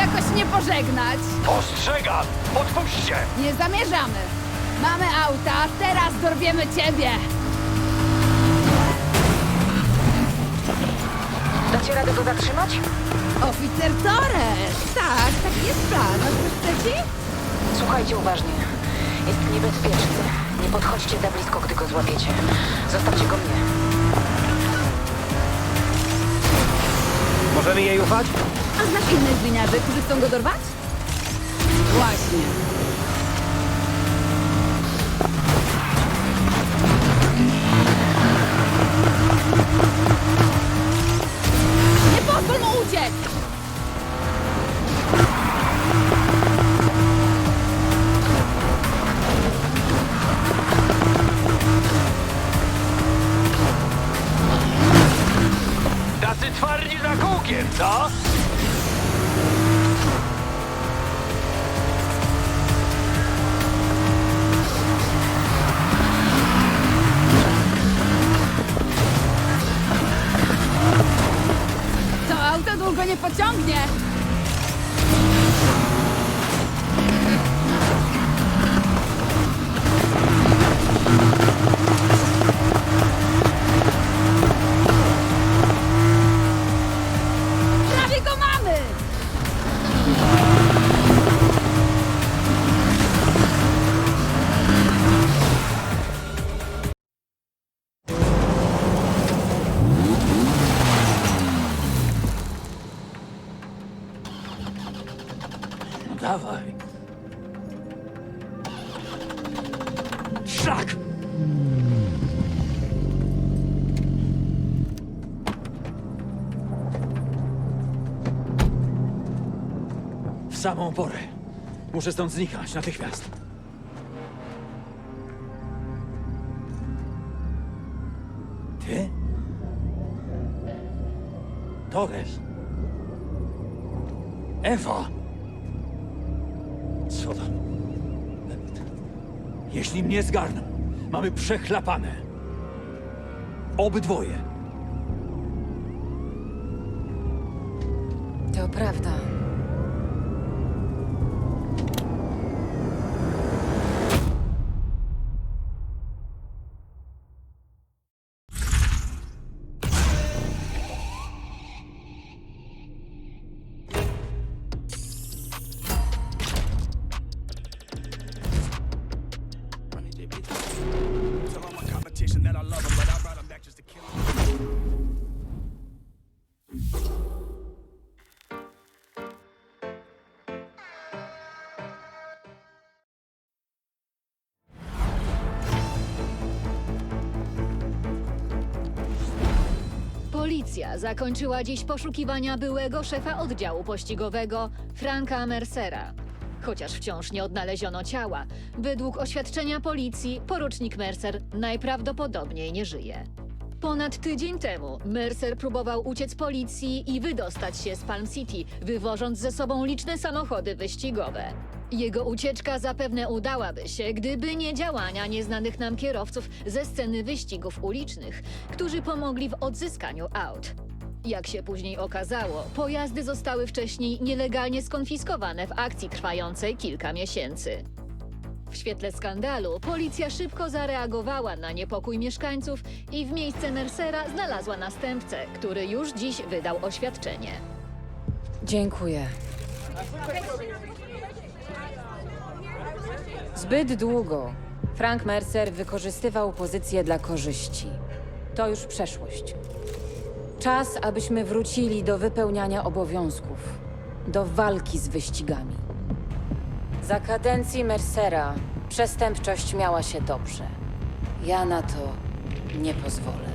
jakoś nie pożegnać. Ostrzegam! Odpuśćcie! Nie zamierzamy. Mamy auta, teraz dorwiemy ciebie. Dacie radę go zatrzymać? Oficer Torres. Tak, taki jest plan. Chcecie? Słuchajcie uważnie. Jest niebezpieczny. Nie podchodźcie za blisko, gdy go złapiecie. Zostawcie go mnie. Możemy jej ufać? A znasz innych gliniarzy, którzy chcą go dorwać? Właśnie. Twardzi za kółkiem, co? To auto długo nie pociągnie. Dawaj. Szlak! W samą porę. Muszę stąd znikać natychmiast. Ty? Torres? Ewa? Co tam? Jeśli mnie zgarną, mamy przechlapane. Obydwoje. To prawda. Policja zakończyła dziś poszukiwania byłego szefa oddziału pościgowego Franka Mercera. Chociaż wciąż nie odnaleziono ciała, według oświadczenia policji porucznik Mercer najprawdopodobniej nie żyje. Ponad tydzień temu Mercer próbował uciec policji i wydostać się z Palm City, wywożąc ze sobą liczne samochody wyścigowe. Jego ucieczka zapewne udałaby się, gdyby nie działania nieznanych nam kierowców ze sceny wyścigów ulicznych, którzy pomogli w odzyskaniu aut. Jak się później okazało, pojazdy zostały wcześniej nielegalnie skonfiskowane w akcji trwającej kilka miesięcy. W świetle skandalu policja szybko zareagowała na niepokój mieszkańców i w miejsce Mercera znalazła następcę, który już dziś wydał oświadczenie. Dziękuję. Zbyt długo Frank Mercer wykorzystywał pozycję dla korzyści. To już przeszłość. Czas, abyśmy wrócili do wypełniania obowiązków, do walki z wyścigami. Za kadencji Mercera przestępczość miała się dobrze. Ja na to nie pozwolę.